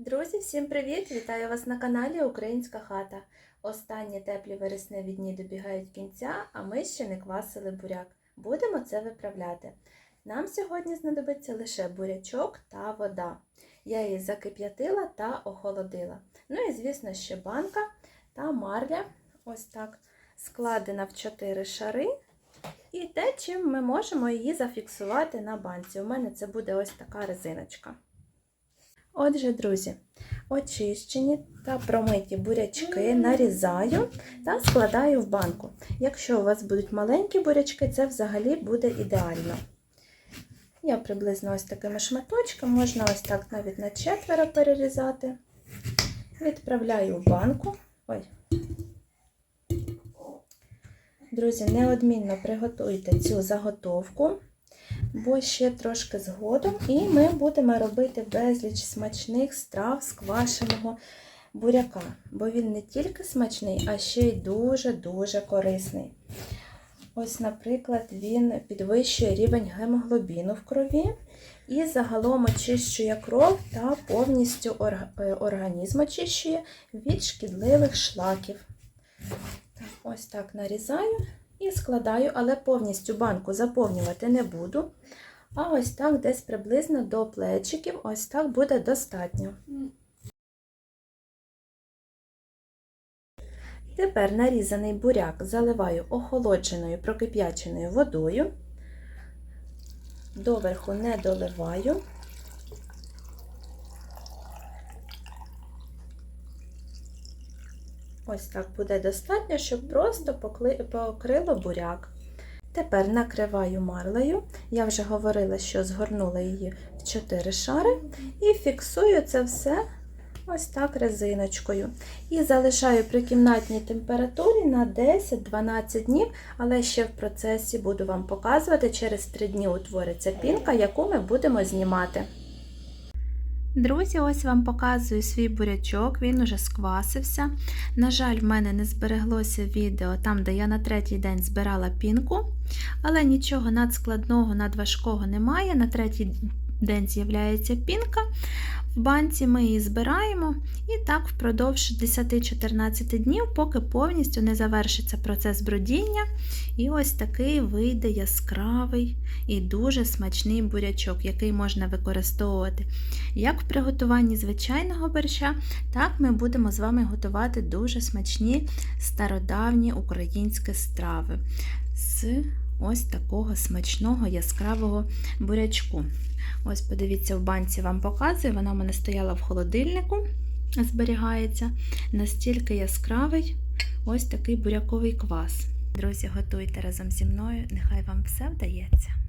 Друзі, всім привіт! Вітаю вас на каналі Українська хата. Останні теплі вересневі дні добігають кінця, а ми ще не квасили буряк. Будемо це виправляти. Нам сьогодні знадобиться лише бурячок та вода. Я її закип'ятила та охолодила. Ну і, звісно, ще банка та марля, ось так, складена в 4 шари. І те, чим ми можемо її зафіксувати на банці. У мене це буде ось така резиночка. Отже, друзі, очищені та промиті бурячки нарізаю та складаю в банку. Якщо у вас будуть маленькі бурячки, це взагалі буде ідеально. Я приблизно ось такими шматочками, можна ось так навіть на четверо перерізати. Відправляю в банку. Ой. Друзі, неодмінно приготуйте цю заготовку бо ще трошки згодом, і ми будемо робити безліч смачних страв з квашеного буряка, бо він не тільки смачний, а ще й дуже-дуже корисний. Ось, наприклад, він підвищує рівень гемоглобіну в крові і загалом очищує кров та повністю організм очищує від шкідливих шлаків. Ось так нарізаю. І складаю, але повністю банку заповнювати не буду. А ось так десь приблизно до плечиків, ось так буде достатньо. Тепер нарізаний буряк заливаю охолодженою прокип'яченою водою, доверху не доливаю. Ось так буде достатньо, щоб просто покрило буряк. Тепер накриваю марлею. Я вже говорила, що згорнула її в 4 шари, і фіксую це все ось так резиночкою. І залишаю при кімнатній температурі на 10-12 днів, але ще в процесі буду вам показувати, через 3 дні утвориться пінка, яку ми будемо знімати. Друзі, ось вам показую свій бурячок, він уже сквасився. На жаль, в мене не збереглося відео там, де я на третій день збирала пінку, але нічого надскладного, надважкого немає. На третій день з'являється пінка. В банці ми її збираємо і так впродовж 10-14 днів, поки повністю не завершиться процес бродіння. І ось такий вийде яскравий і дуже смачний бурячок, який можна використовувати як в приготуванні звичайного борща, так ми будемо з вами готувати дуже смачні стародавні українські страви з ось такого смачного яскравого бурячку. Ось, подивіться, в банці вам показую, вона в мене стояла в холодильнику, зберігається. Настільки яскравий ось такий буряковий квас. Друзі, готуйте разом зі мною, нехай вам все вдається.